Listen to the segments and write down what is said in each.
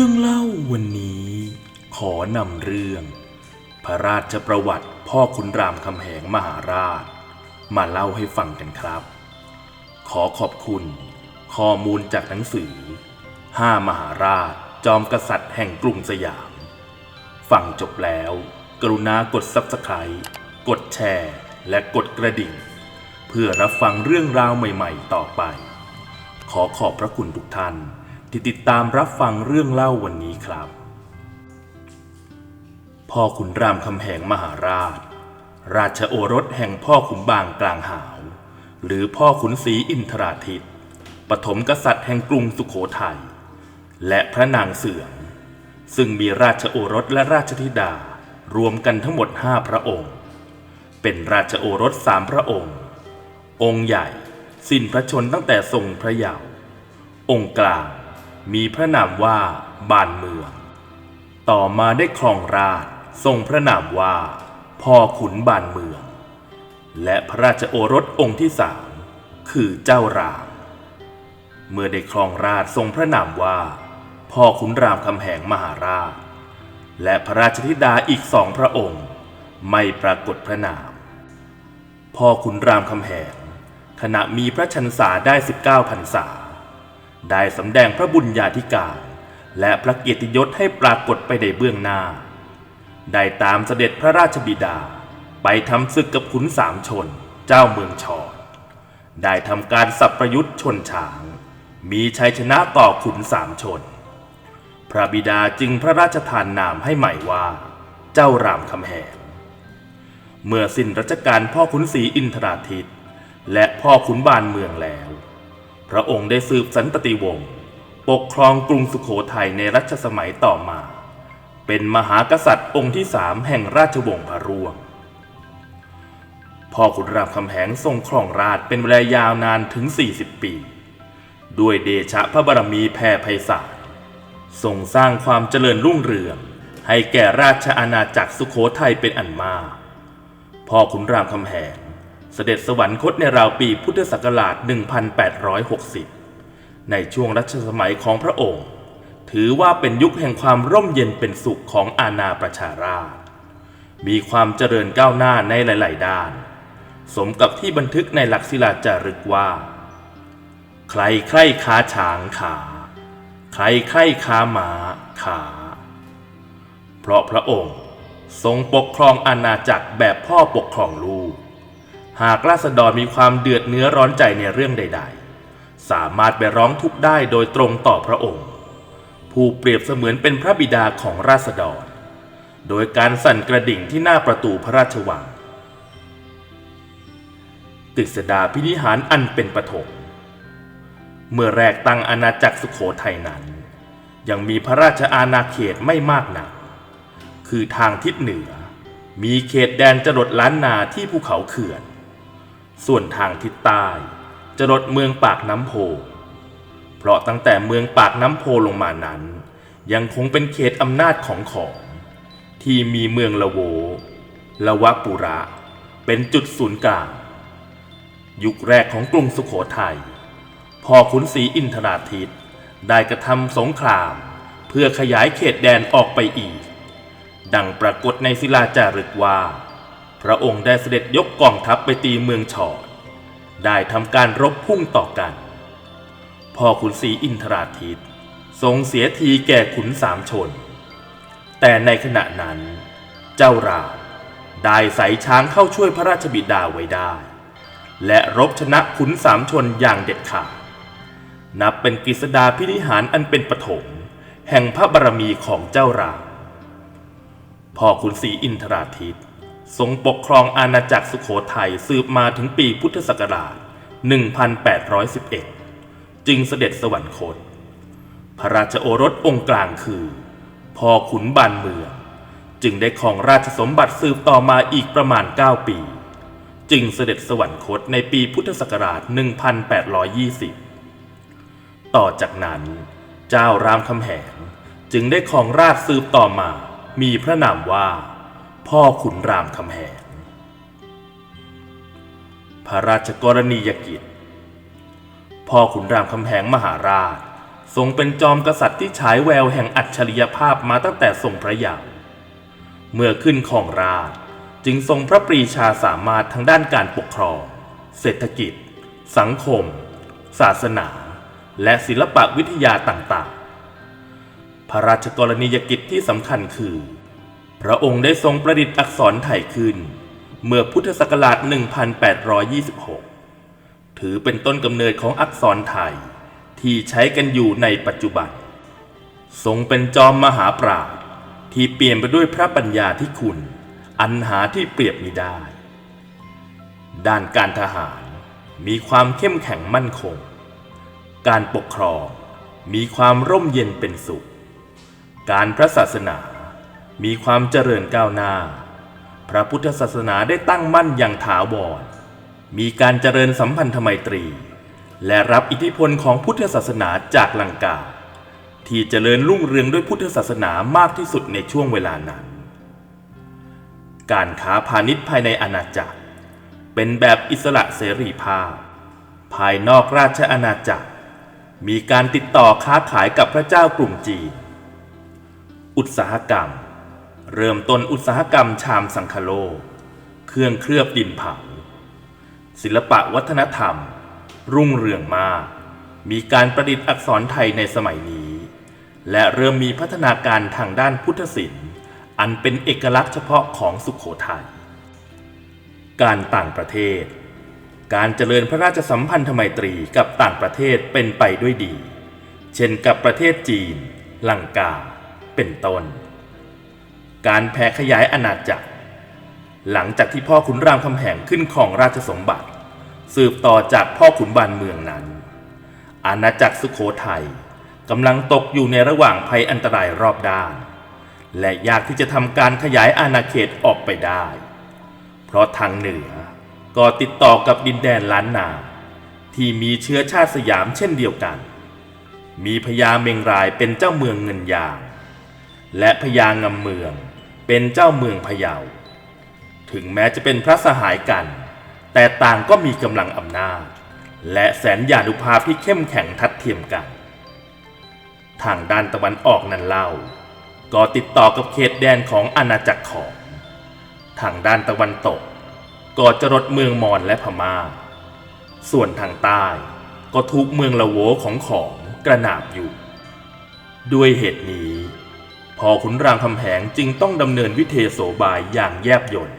รื่องเล่าวันนี้ ขอนำเรื่อง พระราชประวัติพ่อขุนรามคำแหงมหาราช มาเล่าให้ฟังกันครับ ขอขอบคุณ ข้อมูลจากหนังสือห้ามหาราช จอมกษัตริย์แห่งกรุงสยาม ฟังจบแล้ว กรุณากด Subscribe กดแชร์ และกดกระดิ่ง เพื่อรับฟังเรื่องราวใหม่ ๆ ต่อไป ขอขอบพระคุณทุกท่าน ที่ติดตามรับฟังเรื่องเล่าวันนี้ครับ พ่อขุนรามคำแหงมหาราช ราชโอรสแห่งพ่อขุนบางกลางหาว หรือพ่อขุนศรีอินทราทิตปฐมกษัตริย์แห่งกรุงสุขโขทัยและพระนางเสืองซึ่งมีราชโอรสและราชธิดารวมกันทั้งหมดห้าพระองค์ เป็นราชโอรสสามพระองค์ องค์ใหญ่สิ้นพระชนตั้งแต่ทรงพระเยาว์องค์กลาง มีพระนามว่าบานเมือง ต่อมาได้ครองราชทรงพระนามว่าพ่อขุนบานเมือง และพระราชโอรสองค์ที่สามคือเจ้าราม เมื่อได้ครองราชทรงพระนามว่า พ่อขุนรามคำแหงมหาราช และพระราชธิดาอีกสองพระองค์ ไม่ปรากฏพระนาม พ่อขุนรามคำแหงขณะมีพระชันษาได้ 19พรรษา ได้สำแดงพระบุญญาธิการ และพระเกียรติยศให้ปรากฏไปในเบื้องหน้า ได้ตามเสด็จพระราชบิดา ไปทำศึกกับขุนสามชน เจ้าเมืองชอดได้ทำการสับประยุทธ์ชนฉาง มีชัยชนะต่อขุนสามชน พระบิดาจึงพระราชทานนามให้ใหม่ว่า เจ้ารามคำแหงเมื่อสิ้นรัชกาลพ่อขุนศรีอินทราทิตและพ่อขุนบานเมืองแล้ว พระองค์ได้สืบสันตติวงศ์ปกครองกรุงสุขโขทัยในรัชสมัยต่อมา เป็นมหากษัตริย์องค์ที่สามแห่งราชวงศ์พระร่วง พ่อขุนรามคำแหงทรงครองราชเป็นเวลายาวนานถึง 40 ปี ด้วยเดชะพระบารมีแผ่ไพศาลทรงสร้างความเจริญรุ่งเรือง ให้แก่ราชอาณาจักรสุขโขทัยเป็นอันมาก พ่อขุนรามคำแหง เสด็จสวรรคตในราวปีพุทธศักราช 1860 ในช่วงรัชสมัยของพระองค์ ถือว่าเป็นยุคแห่งความร่มเย็นเป็นสุขของอาณาประชาราษฎร์มีความเจริญก้าวหน้าในหลาย ๆ ด้าน สมกับที่บันทึกในหลักศิลาจารึกว่า ใครใครค้าช้างขา ใครใครค้าหมาขา เพราะพระองค์ทรงปกครองอาณาจักรแบบพ่อปกครองลูก หากราษฎรมีความเดือดเนื้อร้อนใจในเรื่องใด ๆ สามารถไปร้องทุกข์ได้โดยตรงต่อพระองค์ ผู้เปรียบเสมือนเป็นพระบิดาของราษฎร โดยการสั่นกระดิ่งที่หน้าประตูพระราชวังกฤษดาพินิหารอันเป็นปฐมเมื่อแรกตั้งอาณาจักรสุขโขทัยนั้น ยังมีพระราชอาณาเขตไม่มากนัก คือทางทิศเหนือ มีเขตแดนจรดล้านนาที่ภูเขาเขื่อน ส่วนทางทิศใต้จรดเมืองปากน้ำโพ เพราะตั้งแต่เมืองปากน้ำโพลงมานั้น ยังคงเป็นเขตอำนาจของขอมที่มีเมืองละโวละวะปุระเป็นจุดศูนย์กลาง ยุคแรกของกรุงสุขโขทัยพ่อขุนศรีอินทราทิตได้กระทำสงคราม เพื่อขยายเขตแดนออกไปอีก ดังปรากฏในศิลาจารึกว่า พระองค์ได้เสด็จยกกองทัพไปตีเมืองชอด ได้ทำการรบพุ่งต่อกัน พ่อขุนศรีอินทราทิตทรงเสียทีแก่ขุนสามชน แต่ในขณะนั้น เจ้ารามได้ใส่ช้างเข้าช่วยพระราชบิดาไว้ได้ และรบชนะขุนสามชนอย่างเด็ดขาด นับเป็นกฤษดาพินิหารอันเป็นปฐมแห่งพระบารมีของเจ้ารามพ่อขุนศรีอินทราทิต ทรงปกครองอาณาจักรสุขโขทัยสืบมาถึงปีพุทธศักราช 1811 จึงเสด็จสวรรคต พระราชโอรสองค์กลางคือ พ่อขุนบานเมือง จึงได้ครองราชสมบัติสืบต่อมาอีกประมาณ 9 ปี จึงเสด็จสวรรคตในปีพุทธศักราช 1820 ต่อจากนั้น เจ้ารามคำแหงจึงได้ครองราชสืบต่อมา มีพระนามว่า พ่อขุนรามคำแหงพระราชกรณียกิจ พ่อขุนรามคำแหงมหาราช ทรงเป็นจอมกษัตริย์ที่ฉายแววแห่งอัจฉริยภาพมาตั้งแต่ทรงพระเยาว์เมื่อขึ้นของราชจึงทรงพระปรีชาสามารถทางด้านการปกครอง เศรษฐกิจ สังคม ศาสนา และศิลปวิทยาต่างๆ พระราชกรณียกิจที่สำคัญคือ พระองค์ได้ทรงประดิษฐ์อักษรไทยขึ้น เมื่อพุทธศักราช 1826 ถือเป็นต้นกำเนิดของอักษรไทยที่ใช้กันอยู่ในปัจจุบัน ทรงเป็นจอมมหาปราชญ์ที่เปลี่ยนไปด้วยพระปัญญาที่คุณ อันหาที่เปรียบมิได้ ด้านการทหารมีความเข้มแข็งมั่นคง การปกครองมีความร่มเย็นเป็นสุข การพระศาสนา มีความเจริญก้าวหน้า พระพุทธศาสนาได้ตั้งมั่นอย่างถาวร มีการเจริญสัมพันธไมตรี และรับอิทธิพลของพุทธศาสนาจากลังกา ที่เจริญรุ่งเรืองด้วยพุทธศาสนามากที่สุดในช่วงเวลานั้น การค้าพาณิชย์ภายในอาณาจักร เป็นแบบอิสระเสรีภาพ ภายนอกราชอาณาจักร มีการติดต่อค้าขายกับพระเจ้ากรุงจีน อุตสาหกรรม เริ่มต้นอุตสาหกรรมชามสังคโล เครื่องเคลือบดินเผา ศิลปะวัฒนธรรม รุ่งเรืองมาก มีการประดิษฐ์อักษรไทยในสมัยนี้ และเริ่มมีพัฒนาการทางด้านพุทธศิลป์ อันเป็นเอกลักษณ์เฉพาะของสุขโขทยัย การต่างประเทศ การเจริญพระราชสัมพันธไมตรีกับต่างประเทศเป็นไปด้วยดี เช่นกับประเทศจีน ลังกา เป็นต้น การแผ่ขยายอาณาจักร หลังจากที่พ่อขุนรามคำแหงขึ้นของราชสมบัติ สืบต่อจากพ่อขุนบานเมืองนั้น อาณาจักรสุขโขทัยกำลังตกอยู่ในระหว่างภัยอันตรายรอบด้าน และยากที่จะทำการขยายอาณาเขตออกไปได้ เพราะทางเหนือก็ติดต่อกับดินแดนล้านนา ที่มีเชื้อชาติสยามเช่นเดียวกัน มีพญาเมงรายเป็นเจ้าเมืองเงินยาง และพญางำเมือง เป็นเจ้าเมืองพะเยา ถึงแม้จะเป็นพระสหายกัน แต่ต่างก็มีกำลังอำนาจ และแสนยานุภาพที่เข้มแข็งทัดเทียมกัน ทางด้านตะวันออกนั้นเล่า ก็ติดต่อกับเขตแดนของอาณาจักรของ ทางด้านตะวันตก ก็จรดเมืองมอญและพมา่า ส่วนทางใต้ก็ถูกเมืองละโวของของกระนาบอยู่ ด้วยเหตุนี้ พอขุนรามคำแหงจึงต้องดำเนินวิเทโสบายอย่างแยบยล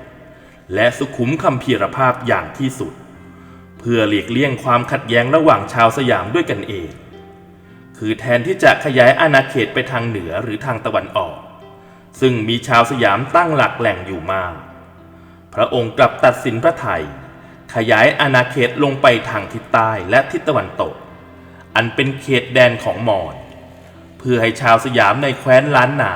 และสุขุมคำพีรภาพอย่างที่สุด เพื่อหลีกเลี่ยงความขัดแย้งระหว่างชาวสยามด้วยกันเอง คือแทนที่จะขยายอาณาเขตไปทางเหนือหรือทางตะวันออก ซึ่งมีชาวสยามตั้งหลักแหล่งอยู่มาก พระองค์กลับตัดสินพระไทย ขยายอาณาเขตลงไปทางทิศใต้และทิศตะวันตก อันเป็นเขตแดนของมอญ เพื่อให้ชาวสยามในแคว้นล้านนา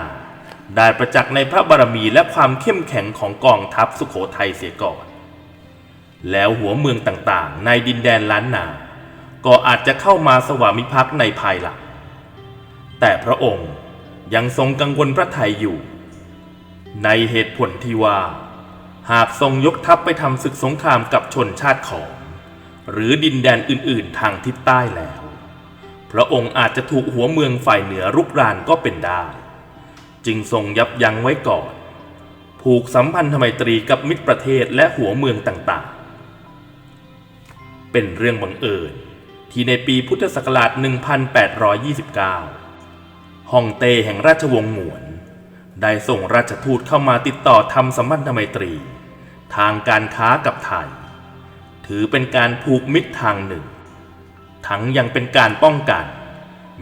ได้ประจักษ์ในพระบารมีและความเข้มแข็งของกองทัพสุขโขทัยเสียก่อน แล้วหัวเมืองต่างๆ ในดินแดนล้านนา ก็อาจจะเข้ามาสวามิภักดิ์ในภายหลัง แต่พระองค์ยังทรงกังวลพระไทยอยู่ ในเหตุผลที่ว่า หากทรงยกทัพไปทำศึกสงครามกับชนชาติของ หรือดินแดนอื่นๆทางทิศใต้แล้ว พระองค์อาจจะถูกหัวเมืองฝ่ายเหนือรุกรานก็เป็นได้ จึงทรงยับยั้งไว้ก่อน ผูกสัมพันธไมตรีกับมิตรประเทศและหัวเมืองต่างๆ เป็นเรื่องบังเอิญที่ในปีพุทธศักราช 1829 ฮ่องเต้แห่งราชวงศ์หงวน ได้ส่งราชทูตเข้ามาติดต่อทำสัมพันธไมตรี ทางการค้ากับไทย ถือเป็นการผูกมิตรทางหนึ่ง ทั้งยังเป็นการป้องกัน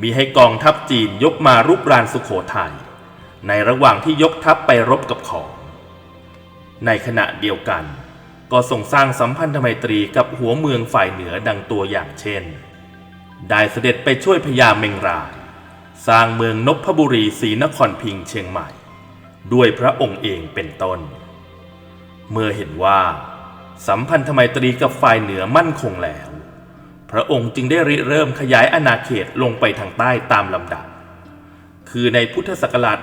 มีให้กองทัพจีนยกมารุกรานสุขโขทัยในระหว่างที่ยกทัพไปรบกับของในขณะเดียวกัน ก็ส่งสร้างสัมพันธไมตรีกับหัวเมืองฝ่ายเหนือดังตัวอย่างเช่น ได้เสด็จไปช่วยพญาเมงราย สร้างเมืองนพบุรีศรีนครพิงเชียงใหม่ ด้วยพระองค์เองเป็นต้น เมื่อเห็นว่า สัมพันธไมตรีกับฝ่ายเหนือมั่นคงแล้ว พระองค์จึงได้ริเริ่มขยายอาณาเขตลงไปทางใต้ตามลำดับ คือในพุทธศักราช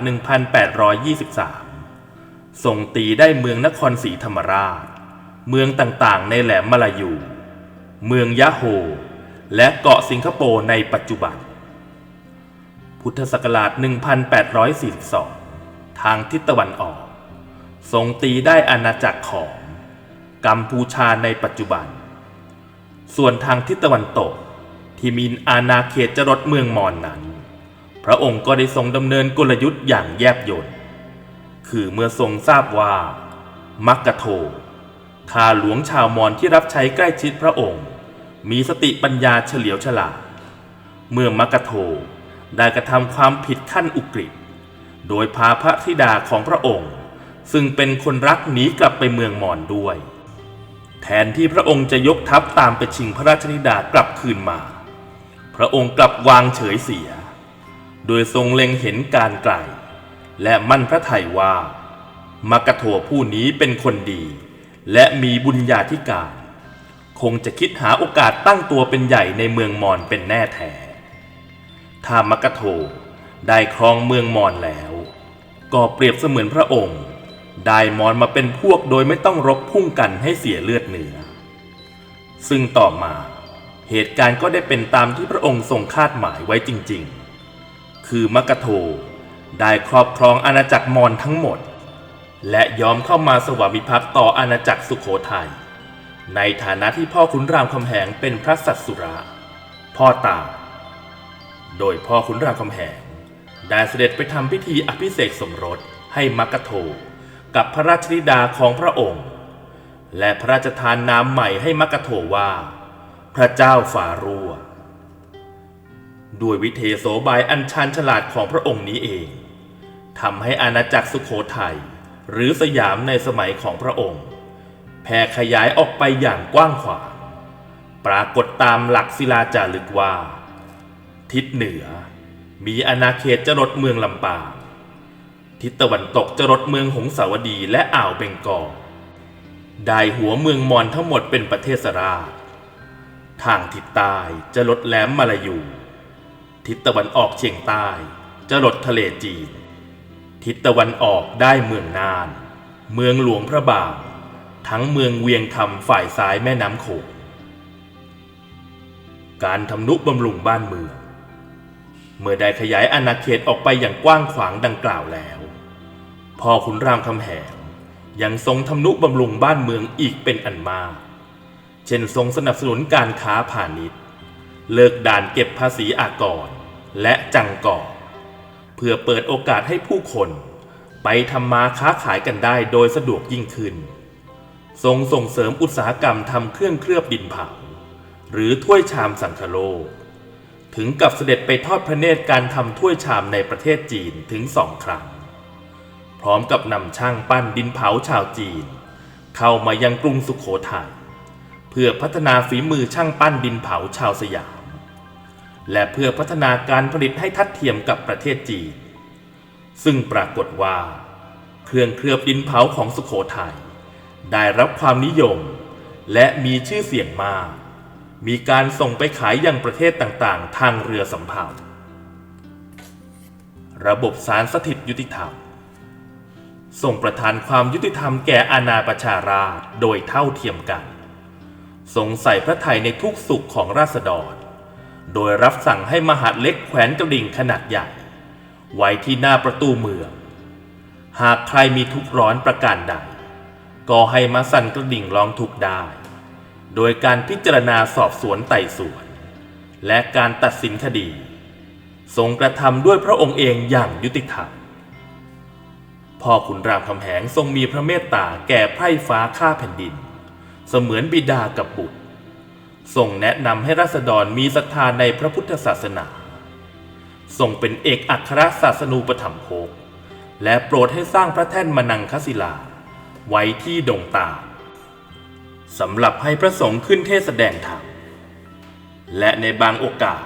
1823 ทรงตีได้เมืองนครศรีธรรมราช เมืองต่างๆ ในแหลมมาลายู เมืองยะโฮ และเกาะสิงคโปร์ในปัจจุบัน พุทธศักราช 1842 ทางทิศตะวันออก ทรงตีได้อาณาจักรของกัมพูชาในปัจจุบัน ส่วนทางทิศตะวันตก ที่มีอาณาเขตจรดเมืองมอนนั้น พระองค์ก็ได้ทรงดำเนินกลยุทธ์อย่างแยบยลคือเมื่อทรงทราบว่า มักกะโทข้าหลวงชาวมอญที่รับใช้ใกล้ชิดพระองค์ มีสติปัญญาเฉลียวฉลาด เมื่อมักกะโทได้กระทำความผิดขั้นอุกฤษโดยพาพระธิดาของพระองค์ ซึ่งเป็นคนรักหนีกลับไปเมืองมอญด้วย แทนที่พระองค์จะยกทัพตามไปชิงพระราชธิดากลับคืนมา พระองค์กลับวางเฉยเสีย โดยทรงเล็งเห็นการไกล และมั่นพระทัยว่ามักกะโทผู้นี้เป็นคนดี และมีบุญญาธิการ คงจะคิดหาโอกาสตั้งตัวเป็นใหญ่ในเมืองมอญเป็นแน่แท้ถ้ามักกะโทได้ครองเมืองมอญแล้ว ก็เปรียบเสมือนพระองค์ ได้มอญมาเป็นพวกโดยไม่ต้องรบพุ่งกันให้เสียเลือดเนื้อ ซึ่งต่อมาเหตุการณ์ก็ได้เป็นตามที่พระองค์ทรงคาดหมายไว้จริงๆ คือมกะโทได้ครอบครองอาณาจักรมอญทั้งหมด และยอมเข้ามาสวามิภักดิ์ต่ออาณาจักรสุขโขทยัย ในฐานะที่พ่อขุนรามคำแหงเป็นพระสัตสุระ พ่อตา โดยพ่อขุนรามคำแหงได้เสด็จไปทำพิธีอภิเษกสมรสให้มกกะโท กับพระราชธิดาของพระองค์ และพระราชทานนามใหม่ให้มักกะโทว่า พระเจ้าฝารัวด้วยวิเทโสบายอันชาญฉลาดของพระองค์นี้เองทำให้อาณาจักรสุขโขทัยหรือสยามในสมัยของพระองค์ แผ่ขยายออกไปอย่างกว้างขวาง ปรากฏตามหลักศิลาจารึกว่า ทิศเหนือ มีอาณาเขตจรดเมืองลำปาง ทิศตะวันตกจรดเมืองหงสาวดีและอ่าวเบงกอลได้หัวเมืองมอญทั้งหมดเป็นประเทศราช ทางทิศใต้จะลดแหลมมาลายู ทิศตะวันออกเฉียงใต้จะลดทะเลจีน ทิศตะวันออกได้เมืองน่าน เมืองหลวงพระบางทั้งเมืองเวียงคำฝ่ายซ้ายแม่น้ำโขง การทำนุบำรุงบ้านเมือง เมื่อได้ขยายอาณาเขตออกไปอย่างกว้างขวางดังกล่าวแล้ว พ่อขุนรามคำแหงยังทรงทำนุบำรุงบ้านเมืองอีกเป็นอันมาก เช่นทรงสนับสนุนการค้าพาณิชย์ เลิกด่านเก็บภาษีอากร และจังก่อ เพื่อเปิดโอกาสให้ผู้คนไปทำมาค้าขายกันได้โดยสะดวกยิ่งขึ้น ทรงส่งเสริมอุตสาหกรรมทำเครื่องเคลือบดินเผา หรือถ้วยชามสังคโลก ถึงกับเสด็จไปทอดพระเนตรการทำถ้วยชามในประเทศจีนถึงสองครั้ง พร้อมกับนำช่างปั้นดินเผาชาวจีน เข้ามายังกรุงสุขโขทัยเพื่อพัฒนาฝีมือช่างปั้นดินเผาชาวสยาม และเพื่อพัฒนาการผลิตให้ทัดเทียมกับประเทศจีน ซึ่งปรากฏว่า เครื่องเคลือบดินเผาของสุขโขทัยได้รับความนิยม และมีชื่อเสียงมาก มีการส่งไปขายยังประเทศต่างๆ ทางเรือสำเภาระบบสารสถิตยุติธรรม ส่งประทานความยุติธรรมแก่อาณาประชาราษโดยเท่าเทียมกัน ทรงใส่พระไทยในทุกสุขของราษฎร โดยรับสั่งให้มหาดเล็กแขวนกระดิ่งขนาดใหญ่ ไว้ที่หน้าประตูเมือง หากใครมีทุกข์ร้อนประการใด ก็ให้มาสั่นกระดิ่งร้องทุกได้ โดยการพิจารณาสอบสวนไต่สวน และการตัดสินคดี ทรงกระทำด้วยพระองค์เองอย่างยุติธรรม พ่อขุนรามคำแหงทรงมีพระเมตตาแก่ไพร่ฟ้าข้าแผ่นดิน เสมือนบิดากับบุตรทรงแนะนำให้ราษฎรมีศรัทธาในพระพุทธศาสนาทรงเป็นเอกอัครศาสนูปถัมภกและโปรดให้สร้างพระแท่นมนังคศิลา ไว้ที่ดงตาสำหรับให้พระสงฆ์ขึ้นเทศแสดงธรรมและในบางโอกาส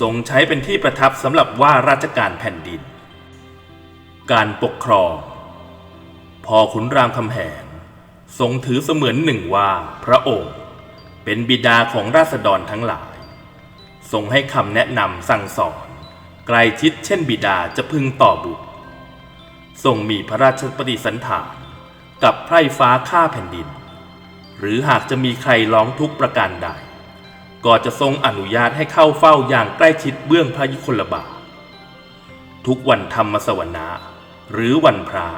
ทรงใช้เป็นที่ประทับสำหรับว่าราชการแผ่นดิน การปกครอง พอขุนรามคำแหงทรงถือเสมือนหนึ่งว่าพระองค์ เป็นบิดาของราษฎรทั้งหลาย ทรงให้คำแนะนำสั่งสอนใกล้ชิดเช่นบิดาจะพึงต่อบุตร ทรงมีพระราชปฏิสันถานกับไพร่ฟ้าข้าแผ่นดิน หรือหากจะมีใครร้องทุกข์ประการใด ก็จะทรงอนุญาตให้เข้าเฝ้าอย่างใกล้ชิดเบื้องพระยุคลบาททุกวันธรรมสวนะ หรือวันพระ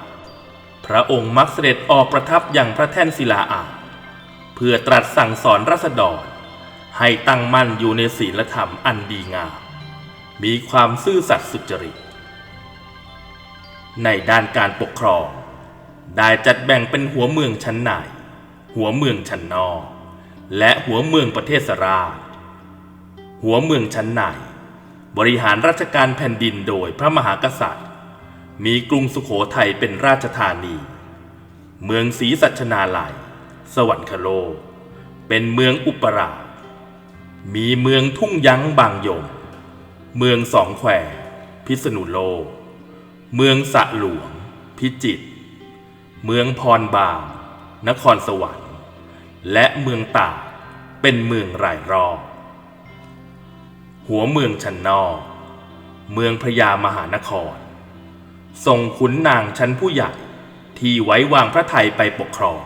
พระองค์มักเสด็จออกประทับอย่างพระแท่นศิลาอาร์เพื่อตรัสสั่งสอนรัษฎร ให้ตั้งมั่นอยู่ในศีลธรรมอันดีงาม มีความซื่อสัตย์สุจริต ในด้านการปกครอง ได้จัดแบ่งเป็นหัวเมืองชั้นในหัวเมืองชั้นนอกและหัวเมืองประเทศราชหัวเมืองชั้นในบริหารราชการแผ่นดินโดยพระมหากษัตริย์ มีกรุงสุขโขทัยเป็นราชธานี เมืองศรีสัชนาลัย สวรรคโลก เป็นเมืองอุปราชมีเมืองทุ่งยั้งบางยม เมืองสองแควพิษณุโลก เมืองสะหลวง พิจิตร เมืองพรบางนครสวรรค์ และเมืองตากเป็นเมืองรายรอบ หัวเมืองชั้นนอก เมืองพระยามหานคร ส่งขุนนางชั้นผู้ใหญ่ที่ไว้วางพระไทยไปปกครอง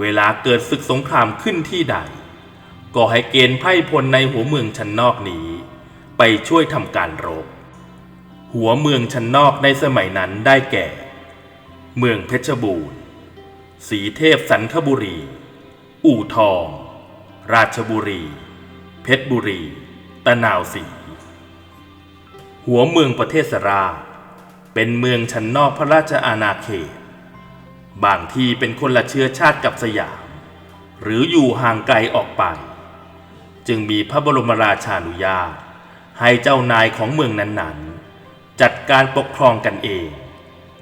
เวลาเกิดศึกสงครามขึ้นที่ใด ก็ให้เกณฑ์ไพร่พลในหัวเมืองชั้นนอกนี้ ไปช่วยทำการรบ หัวเมืองชั้นนอกในสมัยนั้นได้แก่ เมืองเพชรบูรณ์ สีเทพสันคบุรี อู่ทอง ราชบุรี เพชรบุรี ตะนาวศรีหัวเมืองประเทศสราช เป็นเมืองชั้นนอกพระราชอาณาเขต บางที่เป็นคนละเชื้อชาติกับสยาม หรืออยู่ห่างไกลออกไป จึงมีพระบรมราชานุญาตให้เจ้านายของเมืองนั้นๆ จัดการปกครองกันเอง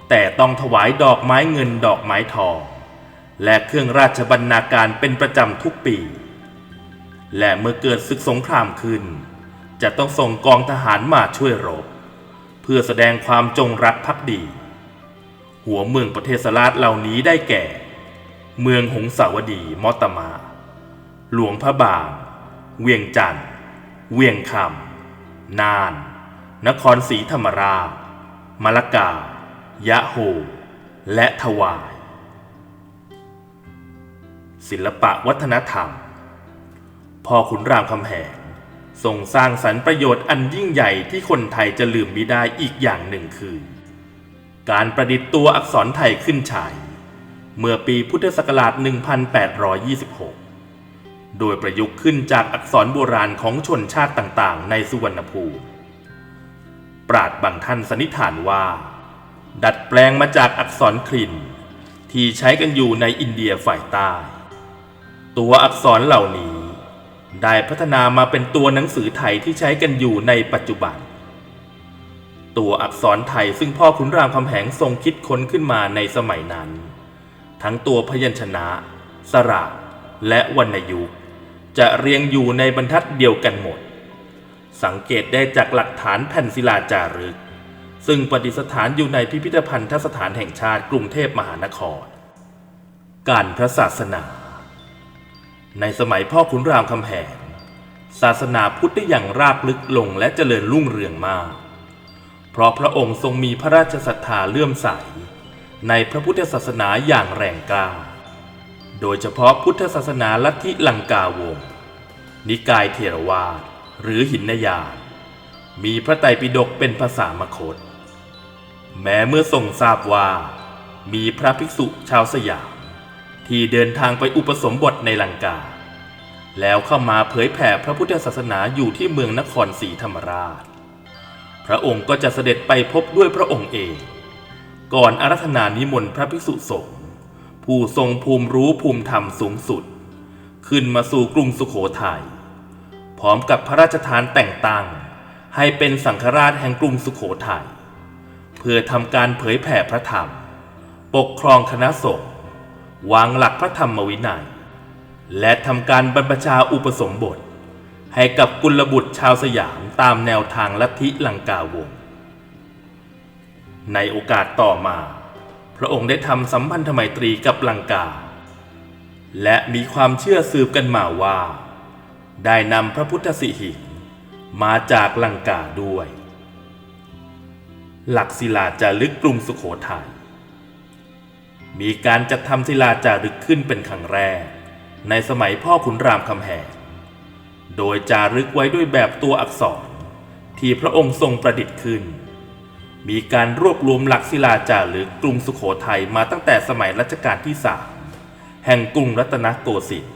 แต่ต้องถวายดอกไม้เงินดอกไม้ทอง และเครื่องราชบรรณาการเป็นประจำทุกปี และเมื่อเกิดศึกสงครามขึ้น จะต้องส่งกองทหารมาช่วยรบ พื่อแสดงความจงรักภักดี หัวเมืองประเทศสลาดเหล่านี้ได้แก่ เมืองหงสาวดีมอตมา หลวงพระบางเวียงจันทร์ เวียงคำนาน นครศรีธรรมราชมะละกา ยะโฮ และทวาย ศิลปะวัฒนธรรม พ่อขุนรามคำแหง ทรงสร้างสรรค์ประโยชน์อันยิ่งใหญ่ที่คนไทยจะลืมไมิได้อีกอย่างหนึ่งคือ การประดิษฐ์ตัวอักษรไทยขึ้นฉาย เมื่อปีพุทธศักราช 1826 โดยประยุกต์ขึ้นจากอักษรโบราณของชนชาติต่างๆ ในสุวรรณภูมิ ปราดบางท่านสันนิษฐานว่า ดัดแปลงมาจากอักษรคลินที่ใช้กันอยู่ในอินเดียฝ่ายใต้ ตัวอักษรเหล่านี้ ได้พัฒนามาเป็นตัวหนังสือไทยที่ใช้กันอยู่ในปัจจุบัน ตัวอักษรไทยซึ่งพ่อขุนรามคำแหงทรงคิดค้นขึ้นมาในสมัยนั้น ทั้งตัวพยัญชนะ สระและวรรณยุกจะเรียงอยู่ในบรรทัดเดียวกันหมด สังเกตได้จากหลักฐานแผ่นศิลาจารึก ซึ่งประดิษฐานอยู่ในพิพิธภัณฑสถานแห่งชาติกรุงเทพมหานคร การพระศาสนา ในสมัยพ่อขุนรามคำแหงศาสนาพุทธได้อย่างรากลึกลงและเจริญรุ่งเรืองมาก เพราะพระองค์ทรงมีพระราชศรัทธาเลื่อมใส ในพระพุทธศาสนาอย่างแรงกล้า โดยเฉพาะพุทธศาสนาลัทธิลังกาวง นิกายเทรวาสหรือหินนยานมีพระไตรปิฎกเป็นภาษามคต แม้เมื่อทรงทราบว่า มีพระภิกษุชาวสยาม ที่เดินทางไปอุปสมบทในลังกา แล้วเข้ามาเผยแผ่พระพุทธศาสนาอยู่ที่เมืองนครศรีธรรมราช พระองค์ก็จะเสด็จไปพบด้วยพระองค์เอง ก่อนอารัธนานิมนต์พระภิกษุสงฆ์ผู้ทรงภูมิรู้ภูมิธรรมสูงสุด ขึ้นมาสู่กรุงสุขโขทัยพร้อมกับพระราชทานแต่งตั้ง ให้เป็นสังฆราชแห่งกรุงสุขโขทัยเพื่อทำการเผยแผ่พระธรรม ปกครองคณะสงฆ์ วางหลักพระธรรมวินัย และทำการบรรพชาอุปสมบท ให้กับกุลบุตรชาวสยามตามแนวทางลัทธิลังกาวง ในโอกาสต่อมา พระองค์ได้ทำสัมพันธไมตรีกับลังกา และมีความเชื่อสืบกันมาว่า ได้นำพระพุทธสิหิงมาจากลังกาด้วย หลักศิลาจารึกกรุงสุขโขทยัย มีการจัดทำศิลาจารึกขึ้นเป็นครั้งแรก ในสมัยพ่อขุนรามคำแหง โดยจารึกไว้ด้วยแบบตัวอักษร ที่พระองค์ทรงประดิษฐ์ขึ้น มีการรวบรวมหลักศิลาจารึกกรุงสุขโขทัยมาตั้งแต่สมัยรัชกาลที่สามแห่งกรุงรัตนโกสินทร์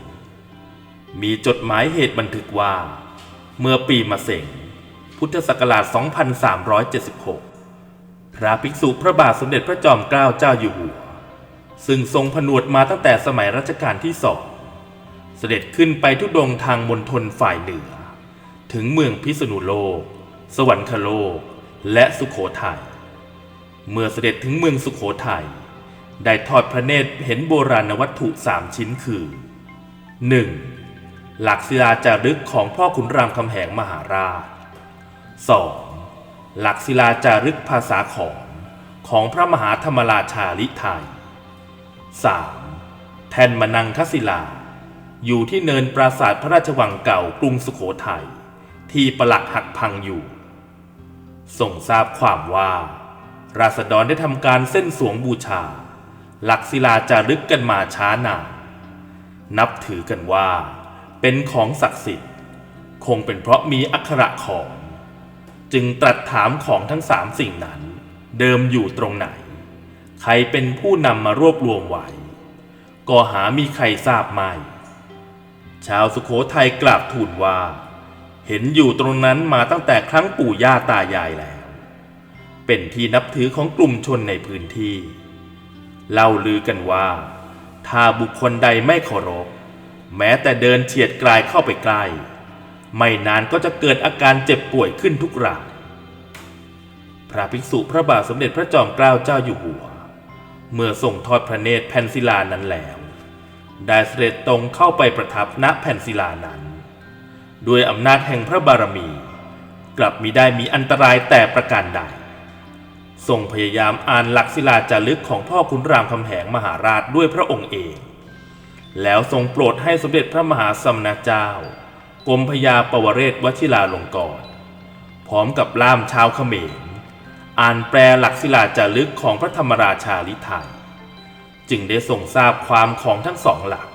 มีจดหมายเหตุบันทึกว่า เมื่อปีมะเส็งพุทธศักราช 2376 พระภิกษุพระบาทสมเด็จพระจอมเกล้าเจ้าอยู่หัว ซึ่งทรงผนวดมาตั้งแต่สมัยรัชกาลที่สองเสด็จขึ้นไปทุดงทางมณฑลฝ่ายเหนือ ถึงเมืองพิษณุโลก สวรรคโลก และสุโขทัยเมื่อเสด็จถึงเมืองสุโขทัยได้ทอดพระเนตรเห็นโบราณวัตถุสามชิ้นคือ 1. หลักศิลาจารึกของพ่อขุนรามคำแหงมหาราช 2. หลักศิลาจารึกภาษาขอมของพระมหาธรรมราชาลิไทย 3. แทนมนังคศิลา อยู่ที่เนินปราสาทพระราชวังเก่ากรุงสุโขทัยที่ปลักหักพังอยู่ส่งทราบความว่า ราษฎรได้ทำการเส้นสวงบูชา หลักศิลาจารึกกันมาช้านานนับถือกันว่า เป็นของศักดิ์สิทธิ์ คงเป็นเพราะมีอักขระของ จึงตรัสถามของทั้งสามสิ่งนั้น เดิมอยู่ตรงไหน ใครเป็นผู้นำมารวบรวมไว้ก็หามีใครทราบไม่ ชาวสุโขทัยกราบทูลว่า เห็นอยู่ตรงนั้นมาตั้งแต่ครั้งปู่ย่าตายายแล้ว เป็นที่นับถือของกลุ่มชนในพื้นที่ เล่าลือกันว่า ถ้าบุคคลใดไม่เคารพ แม้แต่เดินเฉียดกลายเข้าไปใกล้ ไม่นานก็จะเกิดอาการเจ็บป่วยขึ้นทุกรายพระภิกษุพระบาทสมเด็จพระจอมเกล้าเจ้าอยู่หัว เมื่อส่งทอดพระเนตรแผ่นศิลานั้นแล้ว ได้เสด็จตรงเข้าไปประทับณแผ่นศิลานั้น ด้วยอำนาจแห่งพระบารมี กลับมิได้มีอันตรายแต่ประการใดทรงพยายามอ่านหลักศิลาจารึกของพ่อขุนรามคำแหงมหาราชด้วยพระองค์เอง แล้วทรงโปรดให้สมเด็จพระมหาสมณเจ้ากรมพยาปวเรศวชิราลงกรณ์พร้อมกับล่ามชาวเขมร อ่านแปลหลักศิลาจารึกของพระธรรมราชาลิไทยจึงได้ทรงทราบความของทั้งสองหลัก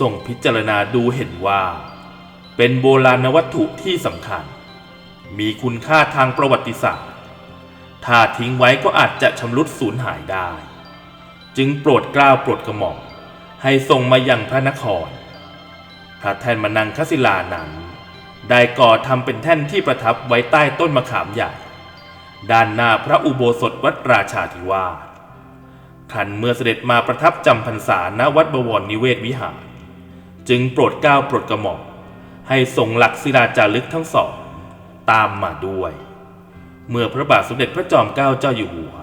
ทรงพิจารณาดูเห็นว่า เป็นโบราณวัตถุที่สำคัญ มีคุณค่าทางประวัติศาสตร์ ถ้าทิ้งไว้ก็อาจจะชำรุดสูญหายได้ จึงโปรดกล้าวโปรดกระหม่อมให้ส่งมายังพระนคร พระแท่นมนังคศิลานั้น ได้ก่อทำเป็นแท่นที่ประทับไว้ใต้ต้นมะขามใหญ่ ด้านหน้าพระอุโบสถวัดราชาธิวาสครั้นเมื่อเสด็จมาประทับจำพรรษาณวัดบวรนิเวศวิหาร จึงโปรดเกล้าโปรดกระหม่อมให้ส่งหลักศิลาจารึกทั้งสอง ตามมาด้วย เมื่อพระบาทสมเด็จพระจอมเกล้าเจ้าอยู่หัว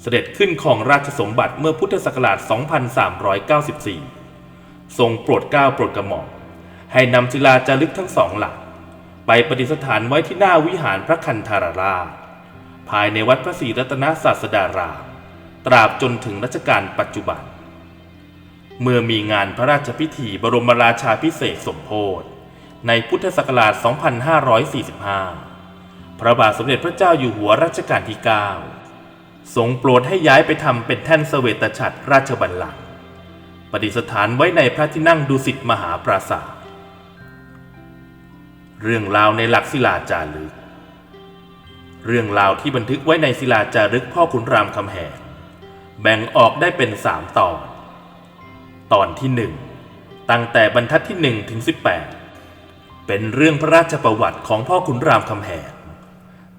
เสด็จขึ้นของราชสมบัติเมื่อพุทธศักราช 2394 ทรงโปรดเกล้าโปรดกระหม่อมให้นำศิลาจารึกทั้งสองหลัก ไปประดิษฐานไว้ที่หน้าวิหารพระคันธารราช ภายในวัดพระศรีรัตนศาสดาราม ตราบจนถึงรัชกาลปัจจุบัน เมื่อมีงานพระราชพิธีบรมราชาพิเศษสมโพธิในพุทธศักราช 2545 พระบาทสมเด็จพระเจ้าอยู่หัวรัชกาลที่ 9 ทรงโปรดให้ย้ายไปทำเป็นแท่นเสวตฉัตรราชบัลลังก์ประดิษฐานไว้ในพระที่นั่งดุสิตมหาปราสาท เรื่องราวในหลักศิลาจารึก เรื่องราวที่บันทึกไว้ในศิลาจารึกพ่อขุนรามคำแหงแบ่งออกได้เป็นสามตอน ตอนที่หนึ่งตั้งแต่บรรทัดที่หนึ่งถึงสิบแปดเป็นเรื่องพระราชประวัติของพ่อขุนรามคำแหง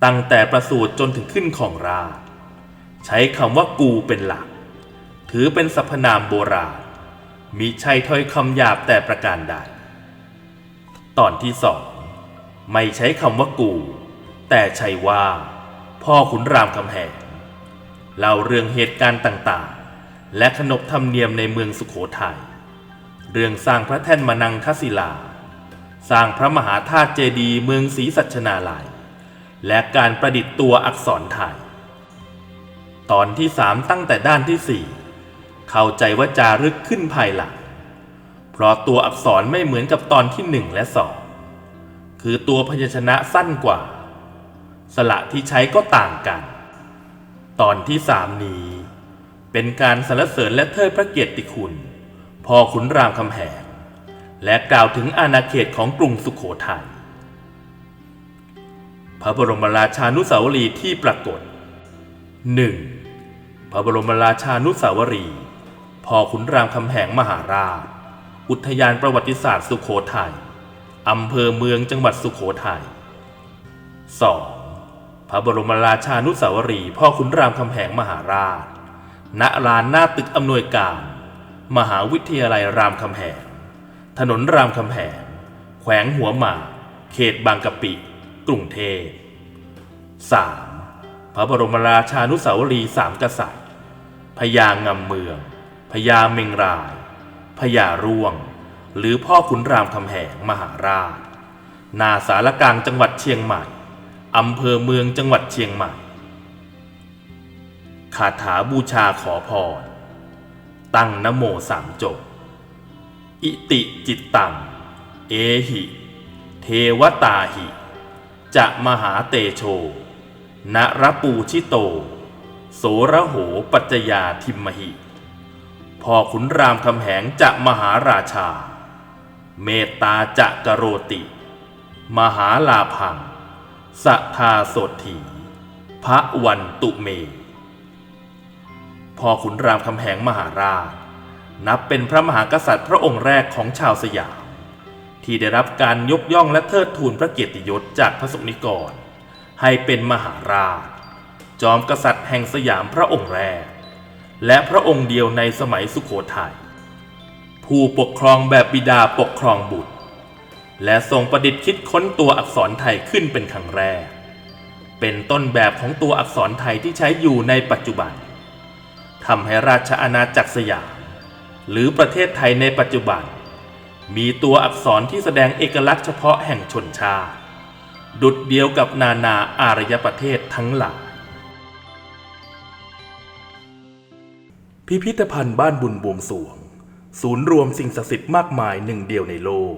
ตั้งแต่ประสูติจนถึงขึ้นของราชใช้คำว่ากูเป็นหลัก ถือเป็นสรรพนามโบราณมีใช่ถ้อยคำหยาบแต่ประการใด ตอนที่สองไม่ใช้คำว่ากู แต่ใช้ว่า พ่อขุนรามคำแหงเล่าเรื่องเหตุการณ์ต่างๆ และขนบธรรมเนียมในเมืองสุขโขทัยเรื่องสร้างพระแท่นมนังคศิลา สร้างพระมหาธาตุเจดีย์เมืองศรีสัชนาลัย และการประดิษฐ์ตัวอักษรไทย ตอนที่สามตั้งแต่ด้านที่สี่เข้าใจว่าจารึกขึ้นภายหลัง เพราะตัวอักษรไม่เหมือนกับตอนที่หนึ่งและสองคือตัวพยัญชนะสั้นกว่า สระที่ใช้ก็ต่างกัน ตอนที่สามนี้ เป็นการสรรเสริญและเทิดพระเกียรติคุณพ่อขุนรามคำแหงและกล่าวถึงอาณาเขตของกรุงสุขโขทัยพระบรมราชานุสาวรีย์ที่ปรากฏ 1. พระบรมราชานุสาวรีย์พ่อขุนรามคำแหงมหาราช อุทยานประวัติศาสตร์สุขโขทัยอำเภอเมืองจังหวัดสุขโขทัย 2. พระบรมราชานุสาวรีพ่อขุนรามคำแหงมหาราช ณ ลานหน้าตึกอำนวยการ มหาวิทยาลัยรามคำแหง ถนนรามคำแหง แขวงหัวหมาก เขตบางกะปิ กรุงเทพ 3. พระบรมราชานุสาวรีสามกษัตริย์ พญางำเมือง พญาเมงราย พญาร่วง หรือพ่อขุนรามคำแหงมหาราช นาสารกลางจังหวัดเชียงใหม่ อำเภอเมืองจังหวัดเชียงใหม่ คาถาบูชาขอพร ตั้งนโมสามจบ อิติจิตตัง เอหิ เทวตาหิ จะมหาเตโชนรปูชิโต โสระโหปัจจยาทิมหิ พอขุนรามคำแหงจะมหาราชา เมตตาจะกโรติ มหาลาพัง สัทาโสถีพระวันตุเม พอขุนรามคำแหงมหาราช นับเป็นพระมหากษัตริย์พระองค์แรกของชาวสยาม ที่ได้รับการยกย่องและเทิดทูนพระเกียรติยศจากพระสงฆ์นิกร ให้เป็นมหาราช จอมกษัตริย์แห่งสยามพระองค์แรก และพระองค์เดียวในสมัยสุโขทยัยผู้ปกครองแบบบิดาปกครองบุตร และทรงประดิษฐ์คิดค้นตัวอักษรไทยขึ้นเป็นครั้งแรก เป็นต้นแบบของตัวอักษรไทยที่ใช้อยู่ในปัจจุบันทำให้ราชอาณาจักรสยาม หรือประเทศไทยในปัจจุบัน มีตัวอักษรที่แสดงเอกลักษณ์เฉพาะแห่งชนชาติ ดุดเดียวกับนานาอารยประเทศทั้งหลาย พิพิธภัณฑ์บ้านบุญบวงสวง ศูนย์รวมสิ่งศักดิ์สิทธิ์มากมายหนึ่งเดียวในโลก